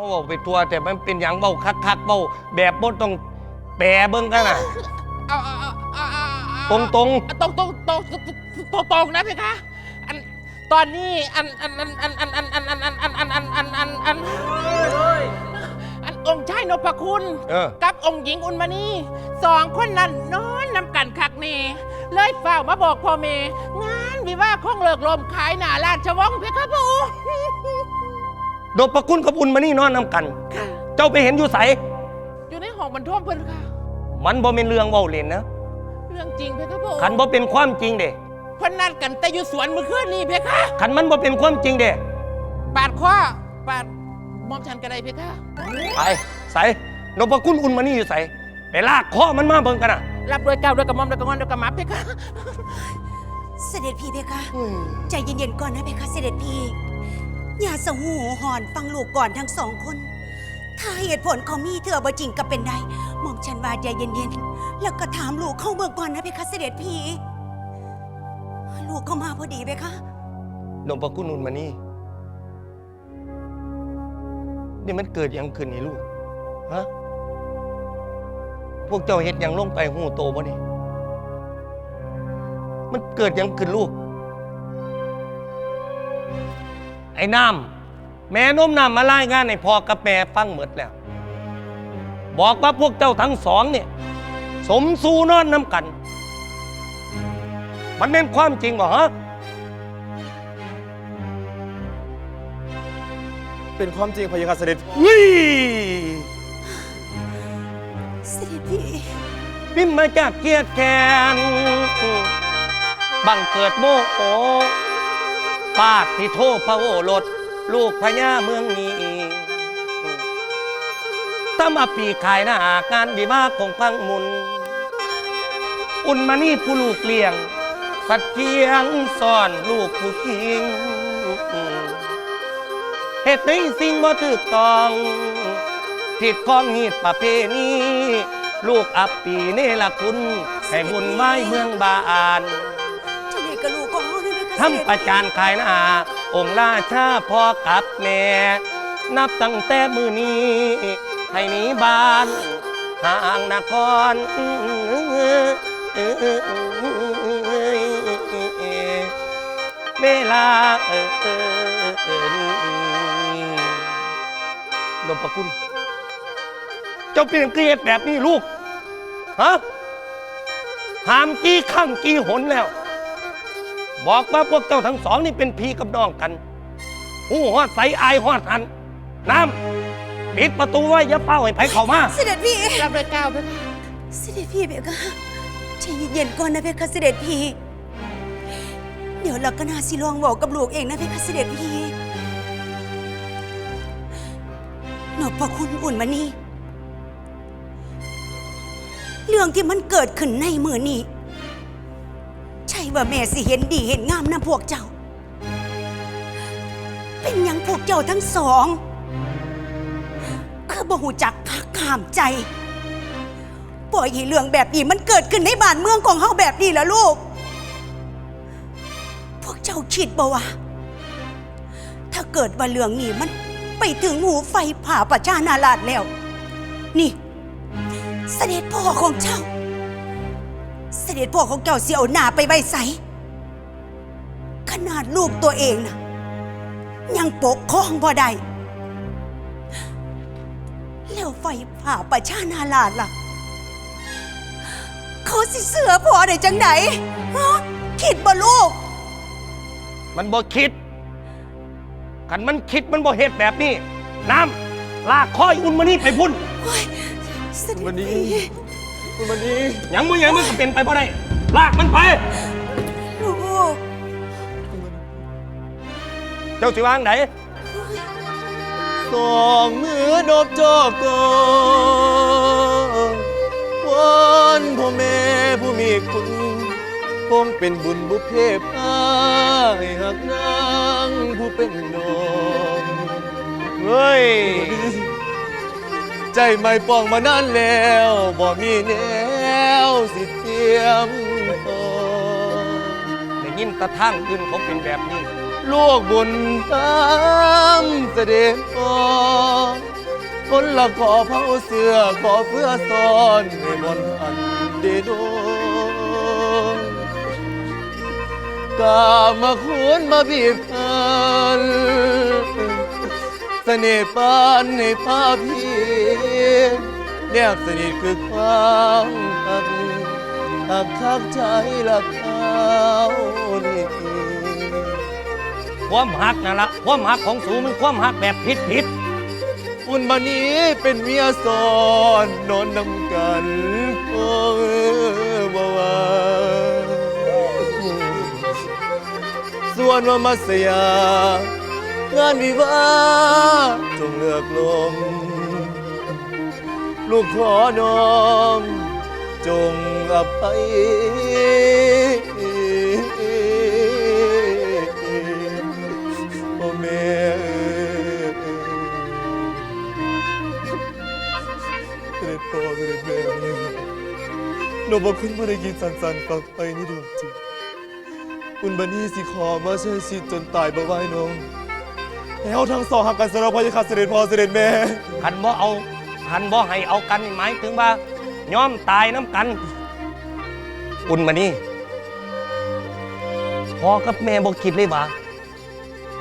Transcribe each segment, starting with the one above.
มาเว้าไปตัวแต่มันเป็นหยังเว้าคักๆเว้าแบบบ่ต้องแปลเบิ่งกันน่ะเอาเอาเอาเอาเอาตรงตรงตรงตรงตรงตรงตรงนะเพคะอันตอนนี้อันอันอันอันอันอันอันอันอันอันอันอันอันอันอันอันองค์ชายนพคุณ ๆเออ กับองค์หญิงอุลมณีสองคนนั้นนอนนำกันคักเนเลยเฝ้ามาบอกพ่อเมงานวิวาห์คงเลิกลมขายหนาราชวังเพคะพระองค์โดบประคุณกับอุ่นมานี่นอนนํกัน ค่ะ เจ้าไปเห็นอยู่ไสอยู่ในห้องบรรทมเพิ่นค่ะ มันบ่เป็นเรื่องเว้าเล่นนะเรื่องจริงเพคะพระองค์คันบ่เป็นความจริงเด้เพิ่นนัดกันแต่อยู่สวนเมื่อคืนนี้เพคะ คันมันบ่เป็นความจริงเด้ปาดข้อปาดมอมฉันก็ได้เพคะ ไปไสโดบประคุณอุ่นมานี่อยู่ไสไปลากคอมันมาเบิ่งกันน่ะรับด้วยเก้าวด้วยกระหม่อมด้วยกระงอนด้วยกระหมับเพคะ เสด็จพี่เพคะ ใจเย็นๆก่อนนะเพคะเสด็จพี่ อย่าสหูหอนฟังลูกก่อนทั้งสองคน ถ้าเหตุผลเขามีเธอบ่จริงก็เป็นได้มอมฉันว่าใจเย็นๆ แล้วก็ถามลูกเข้าเบิกก่อนนะเพคะเสด็จพี่ ลูกเข้ามาพอดีเพคะ หลวงพ่อคุณนุนมานี่ นี่มันเกิดหยังขึ้นนี่ลูก ฮะ พวกเจ้าเฮ็ดหยังลงไปหูโตบ่นี่ มันเกิดหยังขึ้นลูก อ้น้ำแม่น้มน้ำมารายงานให้พ่อกับแม่ฟังหมดแล้ว บอกว่าพวกเจ้าทั้งสองเนี่ยสมสู่นอนน้ำกัน มันเป็นความจริงบ่ฮะเป็นความจริงพะยะค่ะเสด็จวิเสด็จพี่บินมาจากเกียรติแกนบังเกิดโมโห ปาดที่โทษพระโอรส ลูกพญาเมืองนี้ถ้ามาปีขายหน้างานวิวาห์ของพังมุน อุ่นมานี่ผู้ลูกเลี้ยง สัตว์เคียงซ่อนลูกผู้คิงเหตุในสิ่งบ่ถูกต้องผิดข้องหีดประเพณีลูกอับปีเนรคุณ ให้บุญไว้เมืองบาอาน ทำประจานขายหน้า องค์ราชาพ่อกับแม่ นับตั้งแต่มือนี้ ให้หนีบ้านห่างนครเวลาเออเออเออนี้หลวงพระคุณเจ้าเปลี่ยนเกลียดแบบนี้ลูก ฮะหามกี้ข้างกี้หนแล้ว บอกว่าพวกเจ้าทั้งสองนี่เป็นพี่กับน้องกันหูหอดใสอายหอดหัน น้ำปิดประตูไว้อย่าเป้าให้ไผเข้ามาเสด็จพี่รับด้วยเก้าวเพคะเสด็จพี่เพคะใจเย็นๆก่อนนะเพคะเสด็จพี่ เดี๋ยวเราก็นาสิลองบอกกับลูกเองนะเพคะเสด็จพี่นบพระคุณอุ่นมานี่ เรื่องที่มันเกิดขึ้นในมือนี้ใช่ ว่าแม่สิเห็นดีเห็นงามนะพวกเจ้า เป็นหยังพวกเจ้าทั้งสอง คือบ่หูจักพักขามใจ ปล่อยให้เรื่องแบบนี้มันเกิดขึ้นในบ้านเมืองของเฮาแบบนี้ล้วลูก พวกเจ้าคิดบ่ว่าถ้าเกิดว่าเรื่องนี้มันไปถึงหูไฟผ่าประชานาราชแล้ว นี่ เสด็จพ่อของเจ้า เสด็จพ่อของเจ้าเสียเอาหน้าไปไว้ใสขนาดลูกตัวเองนะยังปกครองบ่ได้แล้วไฟผ่าประชานาราชล่ะ เขาสิเสือพอได้จังไหนฮะคิดบ่ลูก มันบ่คิดกันมันคิดมันบ่เหตุแบบนี้ น้ำลากคอยอุ่นมานี่ไปพุ่นโอ้ยเสด็จวันนี้พี่ คุณวันนี้หยังมึงยังมึงก็เป็นไปบ่ได้ลากมันไป ลูกเจ้าสิวางไหนสองมือนบจอบกอนวอนพ่อแม่ผู้มีคุณคงเป็นบุญบุพเพพายหักนางผู้เป็นน้องเฮ้ย ใจไม่ป้องมานานแล้วบ่มีแนวสิเตรียมต่อได้ยินตะทางอื่นเขาเป็นแบบนี้ ลูกบุญตามเสด็จพอคนละขอเผาเสื้อขอเพื่อซ่อนให้บนอันเดโดงกามาคูนมาบีบคัน น่ห์ปานในภาพพี่แนบสนิทคือความหักหักคักใจละเขานี่ความหักนั่นละความหักของสูมันความหักแบบผิดผิดอุ่นมานี้เป็นเมียซ้อนนอนนำกันโอ้บ่ว่าส่วนว่ามัสยา งานวิวาจงเลือกลมลูกขอน้อมจงอภัยโอ้แม่เสด็จพ่อเสด็จแม่หนูบอกคุณผู้ได้กินสันสันๆฟังไปนี่ดวงจิตคุณบันนี่สิขอมาเชิญสิจนตายบ่ไหวน้อง แล้วทั้งสองหักกันสารพัดค่ะเสด็จพ่อเสด็จแม่ คันบ่เอาคันบ่ให้เอากันนี่หมายถึงว่าย้อมตายน้ำกัน อุ่นมานี่พ่อกับแม่บ่คิดเลยว่า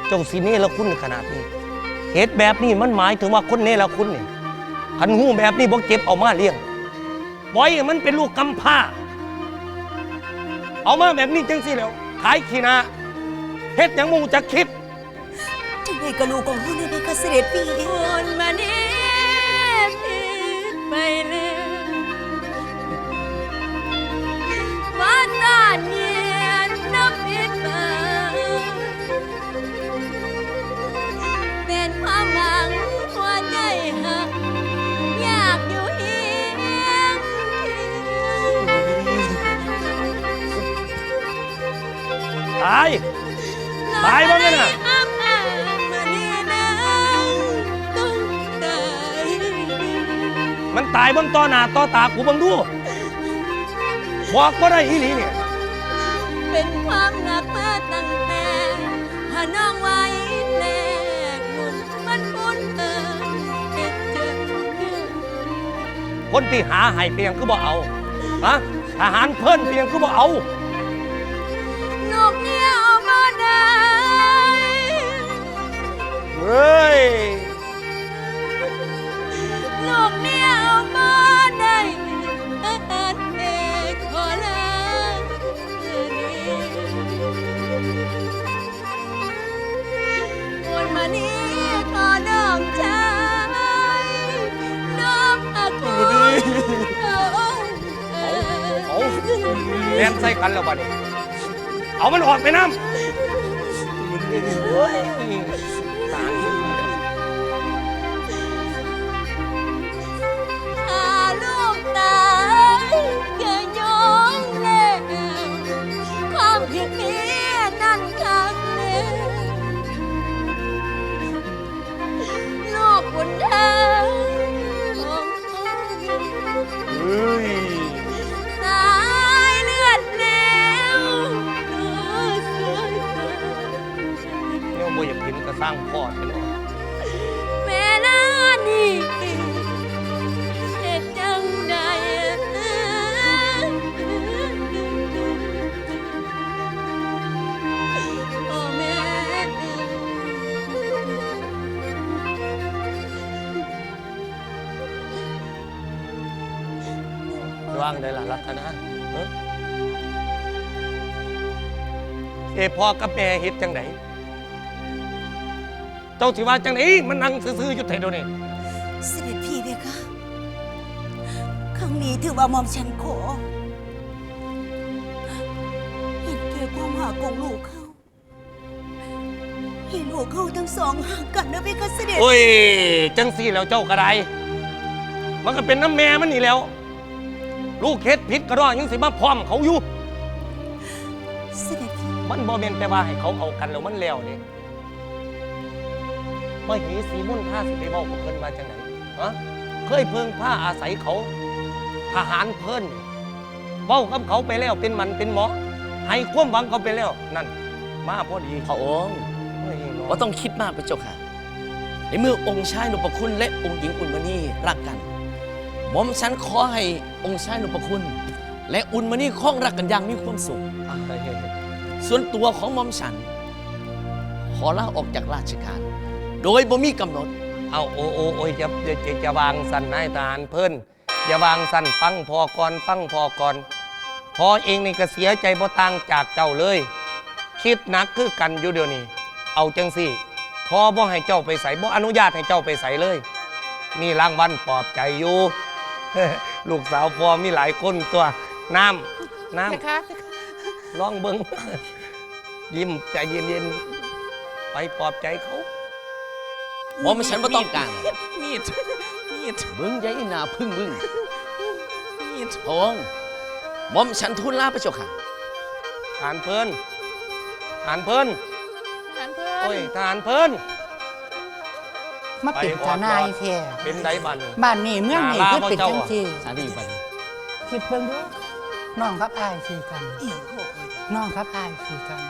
เจ้าสิเนรคุณขนาดนี้เหตุแบบนี้มันหมายถึงว่าคนเนรคุณนี่คันหูแบบนี้บ่เก็บเอามาเลี้ยงบอยให้มันเป็นลูกกำพร้า เอามาแบบนี้จังสิแล้วขายขี้หนาเฮ็ดหยังมูจะคิด จังไดกะลูกของเฮาเนี่ยเพคะเสด็จพี่คนมานี้ผิดไปแล้วมาตาเนียนนับผิดไปเป็นความหวังหัวใจหักอยากอยู่เฮียงเคียงตายตายบ่แม่น่ะ ตายบนต่อหน้าต่อตากูเบังดูบอกว่าได้อีหลีเนี่ยเป็นความหนักมาตั้งแต่พาน้องไว้แลกหนุนมันพุ่นเติมเก็บเจอคนที่หาให้เพียงคือบ่เอาฮะทหารเพิ่นเพียงคือบ่เอาลูกเนี่ยเอามาได้เฮ้ย เอามันออกไปน้ำ พ่อกับแม่เฮ็ดจังไดเจ้าสิว่าจังไดมันนั่งซื่อๆอยู่ไทเดี๋ยวนี้เสด็จพี่เพคะครั้งนี้ถือว่าหมอมฉันขอเห็นแก่ความหาของลูกเขาให้ลูกเขาทั้งสองห่างกันนะเพคะเสด็จโอ้ยจังสี่แล้วเจ้าก็ได้มันก็เป็นน้ำแม่มันนี่แหล้ว ลูกเฮ็ดผิดก็รอยังสิมาพร้อมเขาอยู่เสด็จพี่ มันบ่แม่นแต่ว่าให้เขาเอากันแล้วมันแล้วนี่มาหีสีมุ่นท่าสิไปเว้ากับเพิ่นมาจังไหนฮะเคยเพิ่งผ้าอาศัยเขา ทหารเพิ่นนี่เว้ากับเขาไปแล้วเป็นมันเป็นหมอให้ความหวังเขาไปแล้วนั่น มาพอดีพระองค์เฮ้ยเนาะว่าต้องคิดมากพระเจ้าค่ะ ในเมื่อองค์ชายนพคุณและองค์หญิงอุลมณีรักกันหม่อมฉันขอให้องค์ชายนพคุณ และอุลมณีคล้องรักกันอย่างมีความสุข ส่วนตัวของหม่อมฉัน ขอลาออกจากราชการ โดยบ่มีกำหนด เอาโอโอโอยจะจะจะจะวางสันนายทหารเพิ่นอย่าวางสันฟังพอก่อนฟังพอก่อนพอเองนี่ก็เสียใจบ่ต่างจากเจ้าเลย คิดหนักคือกันอยู่เดี๋ยวนี้ เอาจังสิพอบ่ให้เจ้าไปใส่บ่อนุญาตให้เจ้าไปใส่เลยมีรางวัลปลอบใจอยู่ ลูกสาวพอมีหลายคนตัวน้ำน้เพคะำลองเบิ้ง ยิ้มใจเย็นๆไปปลอบใจเขาหม่อมฉันบ่ต้องการ มีด มีด มึงอยัยหนาพึ่งมึงมีดทองหม่อมฉันทูลลาพระเจ้าค่ะทหารเพิ่นทหารเพิ่นทหารเพื่อนโอ้ยทหารเพิ่นมาเป็นทนายแท้เป็นไดบันบ้านนี้เมืองนี้ลาคือบ่เป็นเจ้าจังอะซี่สาดีบัดนี้คิดเบิ่งดู น้องครับอายคือกันเอี่ยงโคกเลยน้องครับอายคือกัน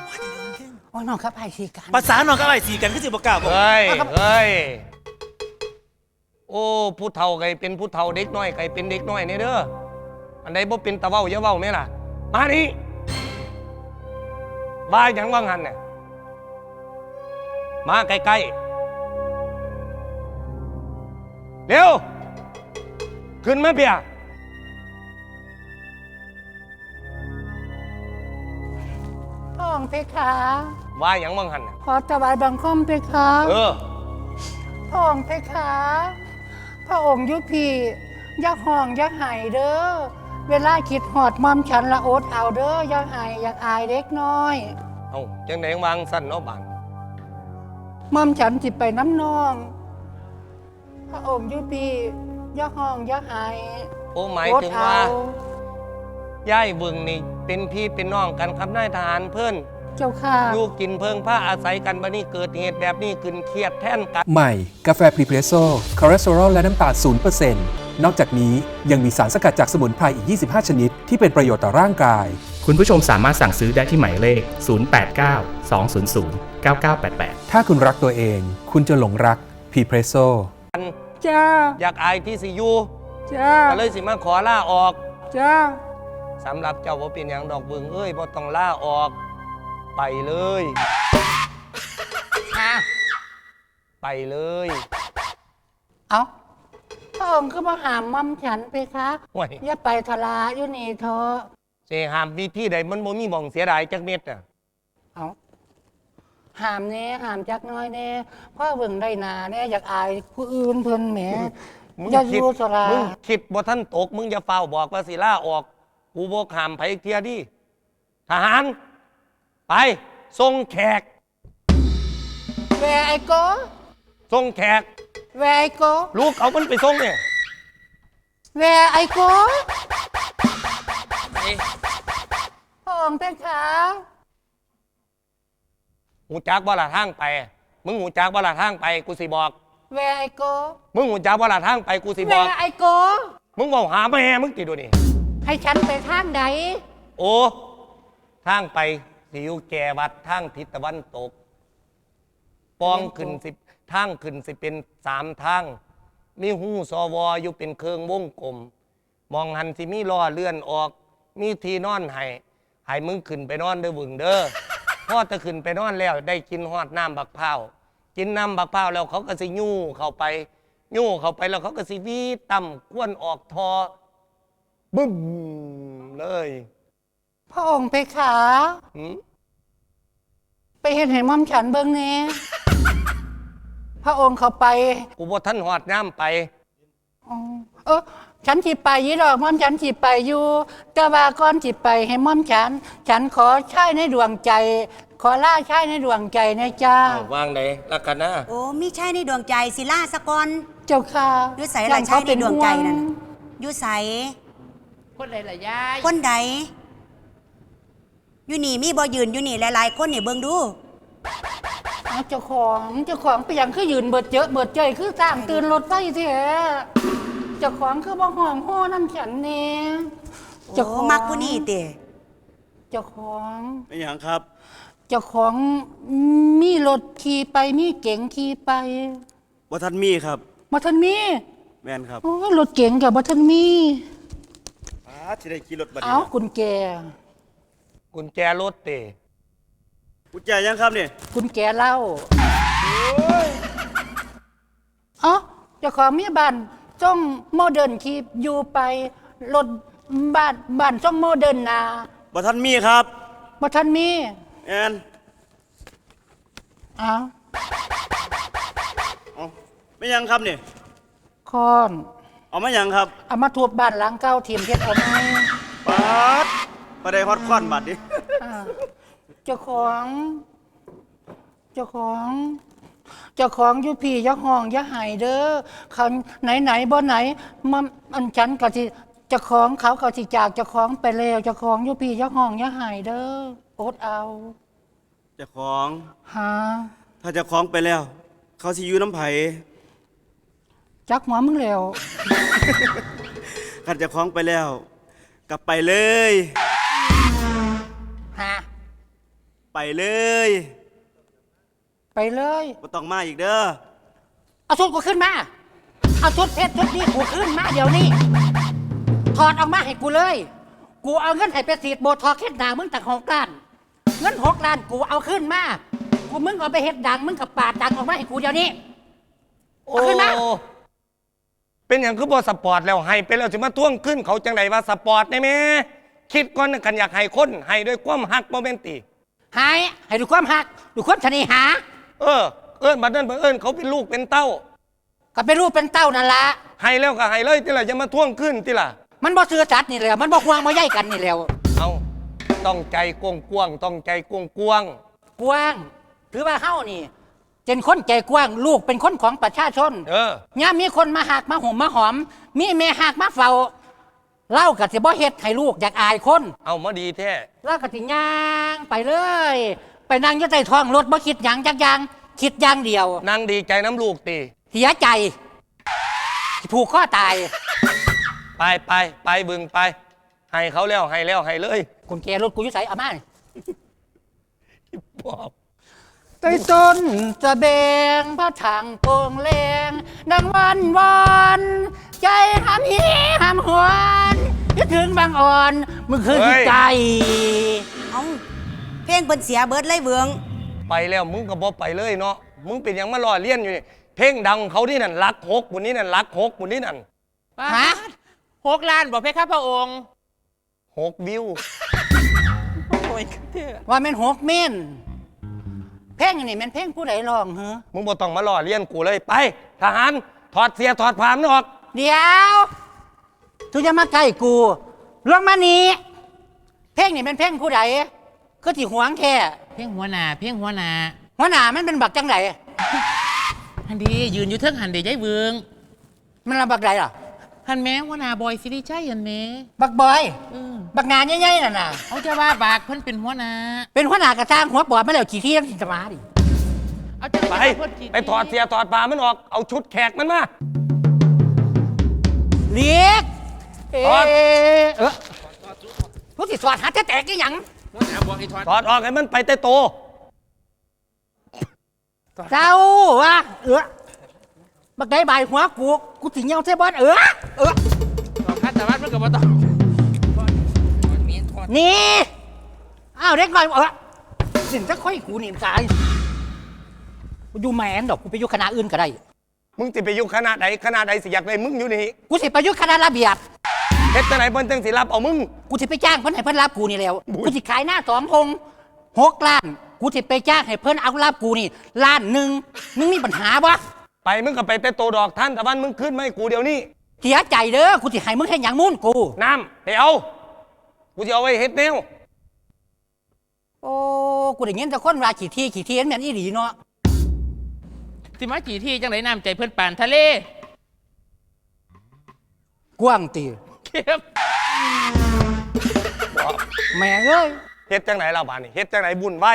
โอ้ยน้องครับอายคือกันภาษาหนองก็อะไรสีกันคือสิบกล้าบอกเฮ้ยเฮ้ยโอ้ผู้เฒ่าไกเป็นผู้เฒ่าเด็กน้อยไกเป็นเด็กน้อยเนี่ยเด้ออันใดบ่เป็นตะเว้าอย่าเว้าแม่ล่ะ มานี่ว่าหยังว่างหันเนี่ยมาใกล้ๆเร็วขึ้นมาเปีย องค์เพคะว่าหยังว่างหันน่ะขอถวายบังคมเพคะเออ พระองค์เพคะพระองค์อยุพีอยักห้องอยักไห้เด้อเวลาคิดหอดมอมฉันละโอดเอาเด้ออยักไห้อยักอายเด็กน้อย เอาจังไดวางสั้นเนาะบานมอมฉันสิไปน้ำนอง พระองค์อยุพีอยักห้องอยักไห้โอ้หมายโอดถึงเอาว่าย่ายเบึงนี่ เป็นพี่เป็นน้องกันครับนายทหารเพื่อนเจ้าค่ะอยู่กินเพิงผ้าอาศัยกันบัดนี้เกิดเหตุแบบนี้ขึ้นเครียดแท่นกัน ใหม่ กาแฟพรีเพรสโซ่คอเลสเตอรอลและน้ำตาล0%นนอกจากนี้ยังมีสารสกัดจากสมุนไพรอีก 25 ชนิด ที่เป็นประโยชน์ต่อร่างกาย คุณผู้ชมสามารถสั่งซื้อได้ที่หมายเลข 089 200 9988 ถ้าคุณรักตัวเอง คุณจะหลงรักพรีเพรสโซ่จ้าอยากอายที่สิอยู่จ้าก็เลยสิมาขอล่าออก จ้า สำหรับเจ้าว่าเป็นอย่างดอกเบิงเอ้ยบ่ต้องล่าออก ไปเลยค่ะไปเลย เอาพระองค์ก็มาหามมอมฉันไปคะห่วย อย่าไปทลาอยู่นี่เถอะเสหามมีที่ใดมันบ่มีหมองเสียดายจักเม็ดอะเอาหามเน่หามจักหน้อยเน่พ่อเบิ่งได้หนาเน่อยากอายผู้อื่นเพิ่นแหมมึงอย่าคิดอยู่ทลามึงคิดบ่ท่านตก มึงอย่าเฝ้าบอกว่าสิล่าออก กูบอกหามไผอีกเทียดิทหาร ไปส่งแขกแวไอโกส่งแขกแวไอโกลูกเอามันไปส่งเนี่ยแวไอโกพระองค์เป็นขาหูจักบ่ละทางไป มึงหูจักบ่ละทางไปกูสิบอกแวไอโกมึงหูจักบ่ละทางไปกูสิแวบอกไอโกมึงบอกหาแม่มึงติดูนี่ ให้ฉันไปทางใดโอ้ทางไปสิอยู่แก่วัดทางทิศตะวันตก ปองขึ้นสิทางขึ้นสิเป็นสามทาง มีหูสวอยู่เป็นเคืองวงกลม มองหันสิมีล้อเลื่อนออก มีที่นอนให้ให้มึงขึ้นไปนอนเด้อบึงเด้อพอจะขึ้นไปนอนแล้ว ได้กินฮอดน้ำบักพร้าวกินน้ำบักพร้าวแล้วเขาก็สิยู่เข้าไปยู่เข้าไปแล้วเขาก็สิวีต่ำควนออกทอ บึ้มเลยพระองค์ไปขาหืมไปเห็นเห็นมอมฉันเบิ่งแหน่พระองค์เขาไปกูบ่ท่านหอดน้ำไป อ๋อเออฉันจิไปยี่ดอกม่อมฉันจิไปอยู่ แต่ว่าก่อนจิไปให้ม่อมฉัน ฉันขอใช้ในดวงใจ ขอล่าใช้ในดวงใจนะจ้า อ้าววางไหนลักกันนะโอ้มีชายในดวงใจสิล่าสะกอนเจ้าค่ะอยู่ใส่ละชายในดวงใจนั่นน่ะ อยู่ใส คนใดล่ะยายคนใดอยู่นี่มีบ่ยืนอยู่นี่หลายๆ คนนี่เบิ่งดูเอาเจ้าของเจ้าของไปยังคือยืนเบิดเยอะเบิดเจยคือสร้างตื่นรถไฟแท้เจ้าของคือบ่ห้องห้อน้ำฉันเนี่ยโอ้มักผู้นี่ติเจ้าของเป็นอย่างครับ เจ้าของมีรถขี่ไปมีเก๋งขี่ไปบ่ทันมีครับ บ่ทันมีแม่นครับ โอ้ยรถเก๋งกับบ่ทันมีป้า สิได้ขี่รถบัดนี้เอ้ากุญแจกุญแจรถเตกุญแจยังครับนี่กุญแจเหล้าเอ้าเจ้าของมีบ้านจ้องโมเดิร์นที่อยู่ไปรถบ้านบ้านจ้องโมเดิร์นนาบ่ทันมีครับบ่ทันมีแม่นเอ้าเอาไม่ยังครับนี่คอน เอามายังครับเอามาทุบบ้านหลังเก่าทีมเพชรเอาไหมป้าดบ่ได้ฮอดค้อนบัดนี้อ่าเจ้าของ เจ้าของ เจ้าของอยู่พี่อยักห้องอยักหายเด้อเขาไหนไหนบ่ไหนมันอันฉันก็สิเจ้าของเขาก็สิจากเจ้าของไปแล้วเจ้าของอยู่พี่อยักห้องอยักหายเด้ออดเอาเจ้าของหาถ้าเจ้าของไปแล้ว เขาสิอยู่น้ำไผ จักหัวมึงแล้วคันเจ้าของไปแล้ว กลับไปเลยหาไปเลยไปเลยบ่ต้องมาอีกเด้อเอาชุดกูขึ้นมา เอาชุดเพชรชุดนี้กูขึ้นมาเดี๋ยวนี้ ถอดออกมาให้กูเลย กูเอาเงินให้ไปสีดโบทอกเฮ็ดด่างมึงจากหกล้าน เงินหกล้านกูเอาขึ้นมา กูมึงเอาไปเฮ็ดด่างมึงกับปาดด่างออกมาให้กูเดี๋ยวนี้โอ้เอาขึ้นมา เป็นอย่างคือบอสปอร์ตแล้วให้ไปแล้วจะมาท่วงขึ้นเขาจังไดว่าสปอร์ตได้ไหมคิดก่อนนะกันอยากให้คนให้ด้วยความหักโมเมนติหายให้ดูความหักดูความชนิหา เออ เอิ้นบัดนั้นบัดเอิ้นเขาเป็นลูกเป็นเต้า ก็เป็นรูปเป็นเต้านั่นละให้แล้วก็ให้เลยที่ละจะมาท่วงขึ้นที่ละมันบ่เสือจัดนี่แหละมันบ่ควางมาใย่กันนี่แหล้วเอาต้องใจกวงกวางๆต้องใจกวงกวางกว้าง ถือว่าเฮานี่ เป็นคนใจกว้างลูกเป็นคนของประชาชนๆเออย่ามมีคนมาหักมาห่มมาหอม มีแม่หักมาเฝ้าเล่ากับสิบ่เฮ็ดให้ลูกอยากอายคนเอามาดีแท้เล่ากับสิย่างไปเลย ไปนั่งอยู่ใต้ท้องรถบ่คิดหยังจักอย่างคิดอย่างเดียว นางดีใจน้ำลูกตีเสียใจสิผูกข้อตาย ไปไปไปบึงไป ให้เขาแล้วให้แล้วให้เลยคุณแกรถกูอยู่ไสเอามานี่บอก ใต้ต้นจะแบงพระถังโป่งแรงดังวันวอนใจหามหีหามหวนคิดถึงบางอ่อนมึงคือจิตใจ เอาเพลงเพิ่นเสียเบิดเลยเวืองไปแล้วมึงก็บอกไปเลยเนาะมึงเป็นหยังมาล่อเลี้ยนอยู่นี่เพลงดังเขาที่นั่นรักหกบุนนี้นั่นรักหกบุนนี้นั่นฮะหกล้านบอกเพคะพระองค์หกวิว โอ้ยเด้อว่าแม่นหกเม่น เพลงอันนี่แม่นเพลงผู้ใดร้องเหรอมึงบ่ต้องมาล่อเลี้ยนกูเลยไป ทหารถอดเสียถอดผ้ามันออก เดี๋ยวทุจะมาใกล้กูลงมานี้เพลงนี่เป็นเพลงผู้ใดก็ที่หวงแค่เพ่งหัวหน้าเพ่งหัวหน้าหัวหน้ามันเป็นบักจังไดหันดียืนอยู่เทิงหันเดยายเวืองมันละบักใดล่ะหันแม้หัวหน้าบอยสิริชัยหันแม้บักบอย เออ บักงานใหญ่ๆน่ะน่ะ เอาจะว่าบากเพิ่นเป็นหัวหน้าเป็นหัวหน้ากระจ้างหัวปอดมาแล้วขี่ที่ยังสิสมาดิเอาจะไปเพิ่นจีไปถอดเสียถอดผ้ามันออก เอาชุดแขกมันมาเลียกเอ๊ถอดะเออผู้ที่สอดหาแตแตกกี่หยังถอดออกให้มันไปแต่โต เจ้าวะเออบักได้ใบายหัวกูกูสิเงี้ยวเทบอนเออเออข้าแต่ว่ามันก็บ่ต้อง นี่ อ้าวเด็กหน่อยเออสินจะค่อยกูนี่ตายกูอยู่แมนดอกกูไปอยู่คณะอื่นก็ได้ มึงจะไปอยู่คณะใดคณะใดสิอยากได้มึงอยู่นี่กูสิไปอยู่คณะระเบียบ เฮ็ดจังไหนเพิ่นจังสิรับเอามึง กูสิไปจ้างเพิ่นให้เพิ่นรับกูนี่แล้วอุ๊ยกูสิขายหน้าสองพงหกล้าน กูสิไปจ้างให้เพิ่นเอารับกูนี่ล้านหนึ่งมึงมีปัญหาปะไปมึงก็ไปแต่โตดอกท่านแต่วันมึงขึ้นไม่กูเดี๋ยวนี้เสียใจเด้อ กูสิให้มึงแค่อย่างมุ่นกูน้ำให้เอา กูจะเอาไว้เฮ็ดแนวโอ้กูได้ยินแต่คนว่าขี่ที่ขี่ที่นั่นแม่นอีหลีเนาะสิมาจีที่จังไหนน้ำใจเพิ่นปานทะเลกว้างตีเข้มแม่เอ้ยเฮ็ดจังไหนล่ะบานนี้เฮ็ดจังไหนบุญไหว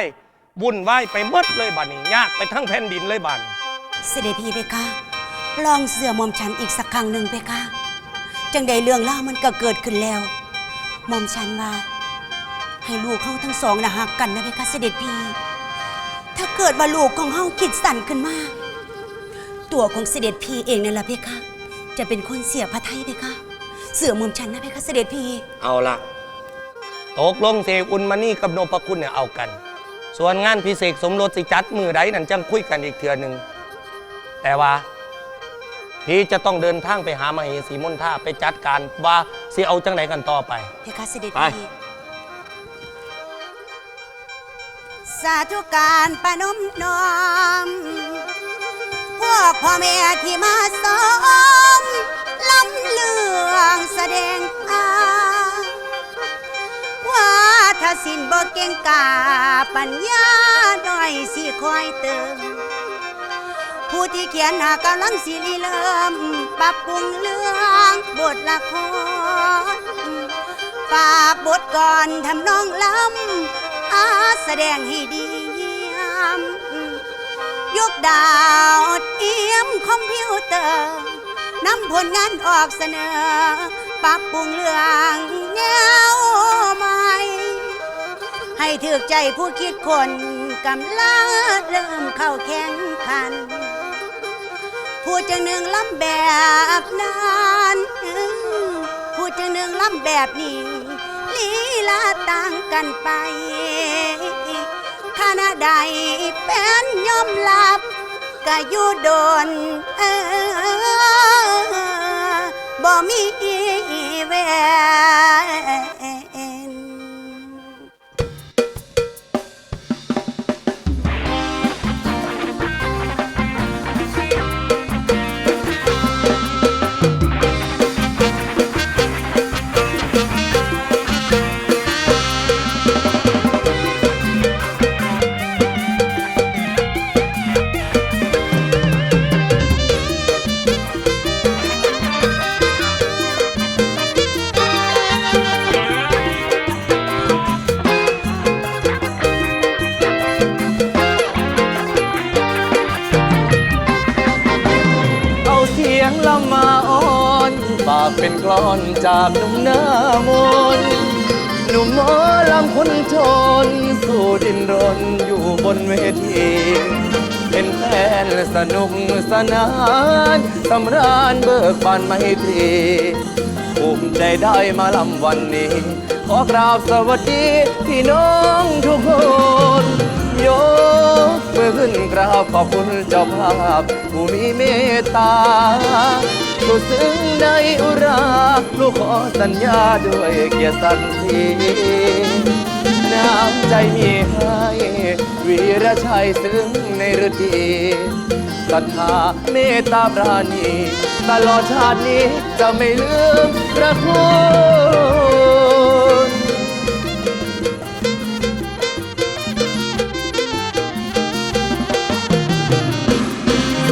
บุญไหวไปหมดเลยบานนี้ยากไปทั้งแผ่นดินเลยบานเสด็จพี่เพคะ ลองเสือหมอมฉันอีกสักครั้งหนึ่งเพคะ จังใดเรื่องเล่าวมันก็เกิดขึ้นแล้ว หมอมฉันว่า ให้ลูกเขาทั้งสองนะหักกันนะเพคะเสด็จพี่ ถ้าเกิดว่าลูกของเฮาคิดสั่นขึ้นมาตัวของเสด็จพี่เองนั่นแหละเพคะ จะเป็นคนเสียพระไทยเพคะ เสือหมุมฉันนะเพคะเสด็จพี่ เอาละตกลงเสกอุลมานี่กับนพคุณเนี่ยเอากัน ส่วนงานพิเศษสมรสสิจัดมือใดนั่นจังคุยกันอีกเทือหนึ่งแต่ว่าพี่จะต้องเดินทางไปหามาเหสีมนท่าไปจัดการว่า สิเอาจังไหนกันต่อไป เพคะเสด็จไป พี่สาธุการประนมน้อม พวกพ่อแม่ที่มาสมลำเลืองแสดงอาว่าถ้าสินบ่เก่งกาปัญญาหน่อยสิคอยเติม ผู้ที่เขียนหากำลังสิริเริ่ม ปรับปรุงเรื่องบทละคร ฝากบทก่อนทำนองล้ำอาแสดงให้ดีเยี่ยมยกดาวเอี่ยมคอมพิวเตอร์นำผลงานออกเสนอ ปรับปรุงเรื่องแนวใหม่ ให้ถือใจผู้คิดคนกำลังเริ่มเข้าแข่งขัน ผู้จังหนึ่งลำแบบนั้น งหนึ่งลำแบบนี้ลีลาต่างกันไปขณะใดเป็นยอมรับก็อยู่โดนเออบ่มีแวว สนุกสนานสำราญเบิกบานไม่ตรีภูมิใจได้มาลำวันนี้ ขอกราบสวัสดีพี่น้องทุกคนยกมือขึ้นกราบขอบคุณเจ้าภาพ ผู้มีเมตตาสุดซึ้งในอุรา ลูกขอสัญญาด้วยเกียรติศักดิ์ศรี น้ำใจมีให้วีรชัยซึ้งในฤดีศรัทธาเมตตาปราณี ตลอดชาตินี้จะไม่ลืมพระคุณ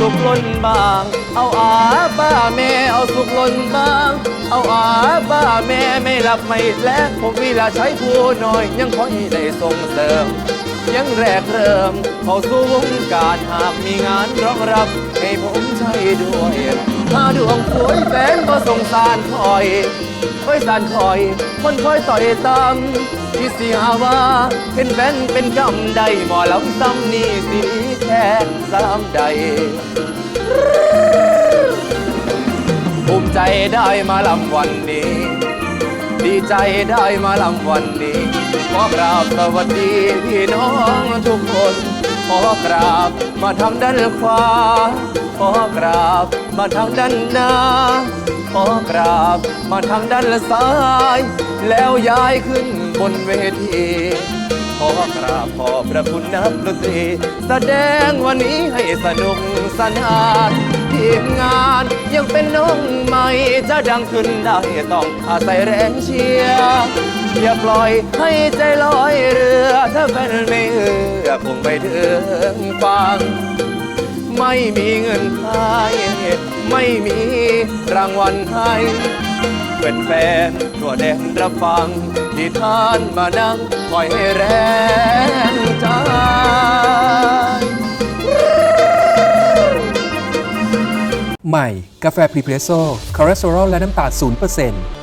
สุกล้นบาง เอาอาบ้าแม่เอาสุกล้นบาง เอาอาบ้าแม่ไม่หลับไม่และผมวิลาใช้ผู้น้อย ยังคอยได้ส่งเสริมยังแรกเริ่มเข้าสู่วงการหากมีงานรองรับ ให้ผมใช้ด้วย ถ้าดวงสวยแฟนก็สงสารคอยคอยสานคอยคนคอยต่อยตามที่เสียว่าเป็นแฟนเป็นกำใดหมอลำซ้ำนี่สีแค่สามใดภูมิใจได้มาลำวันนี้ ดีใจได้มาลำวันนี้ขอกราบสวัสดีพี่น้องทุกคน อกราบ มาทางด้านขวาขอกราบ มาทางด้านหน้าขอกราบ มาทางด้านซ้าย แล้วย้ายขึ้นบนเวทีขอกราบขอพระคุณนักดนตรี แสดงวันนี้ให้สนุกสนานทีมงานยังเป็นน้องใหม่จะดังขึ้นได้ต้องอาศัยแรงเชียร์ อย่าปล่อยให้ใจลอยเรือ ถ้าแฟนไม่เอือคงไม่ถึงฟังไม่มีเงินให้ไม่มีรางวัลให้เป็นแฟนๆทั่วแดนรับฟังที่ท่านมานั่งคอยให้แรงใจใหม่ กาแฟพรีเพรสโซ่คอเลสเตอรอลและน้ำตาล0%